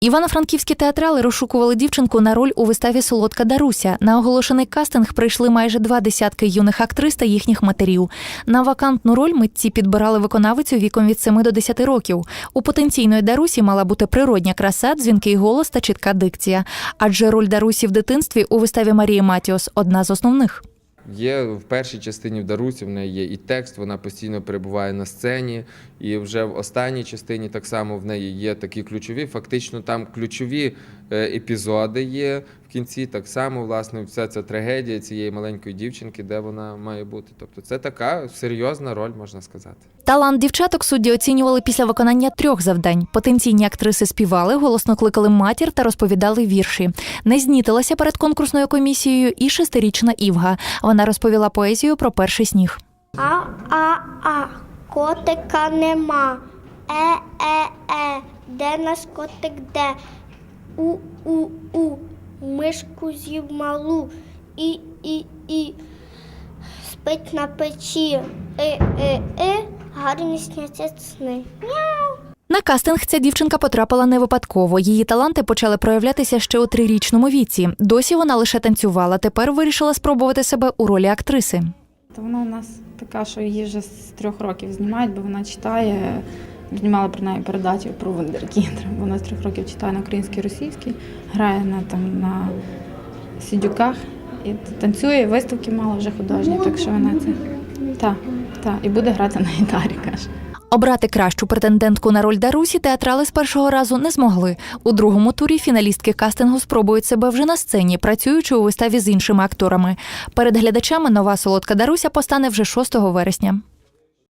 Івано-франківські театрали розшукували дівчинку на роль у виставі Солодка Даруся. На оголошений кастинг прийшли майже два десятки юних актрис та їхніх матерів. На вакантну роль митці підбирали виконавицю віком від 7 до 10 років. У потенційної Дарусі мала бути природня краса, дзвінкий голос та чітка дикція. Адже роль Дарусі в дитинстві у виставі Марії Матіос одна з основних. Є в першій частині в Дарусі, в неї є і текст, вона постійно перебуває на сцені. І вже в останній частині так само в неї є такі ключові. Фактично, там ключові епізоди є в кінці. Так само, власне, вся ця трагедія цієї маленької дівчинки, де вона має бути. Тобто, це така серйозна роль, можна сказати. Талант дівчаток судді оцінювали після виконання трьох завдань. Потенційні актриси співали, голосно кликали матір та розповідали вірші. Не знітилася перед конкурсною комісією і шестирічна Івга. Вона розповіла поезію про перший сніг. А, а, а, котика нема. Е, е, е, де наш котик де? У, у, у, мишку з'їв малу. І, і, і, спить на печі. Е, е, е, гарні сняться сни. На кастинг ця дівчинка потрапила не випадково. Її таланти почали проявлятися ще у трирічному віці. Досі вона лише танцювала. Тепер вирішила спробувати себе у ролі актриси. То вона у нас така, що її вже з трьох років знімають, бо вона читає. Знімала неї передачу про Вундеркінд. Вона з трьох років читає на українській російській, грає на там на сідюках і танцює, виставки мала вже художні, так що вона це та, та, і буде грати на гітарі, каже. Обрати кращу претендентку на роль Дарусі театрали з першого разу не змогли. У другому турі фіналістки кастингу спробують себе вже на сцені, працюючи у виставі з іншими акторами. Перед глядачами нова солодка Даруся постане вже 6 вересня.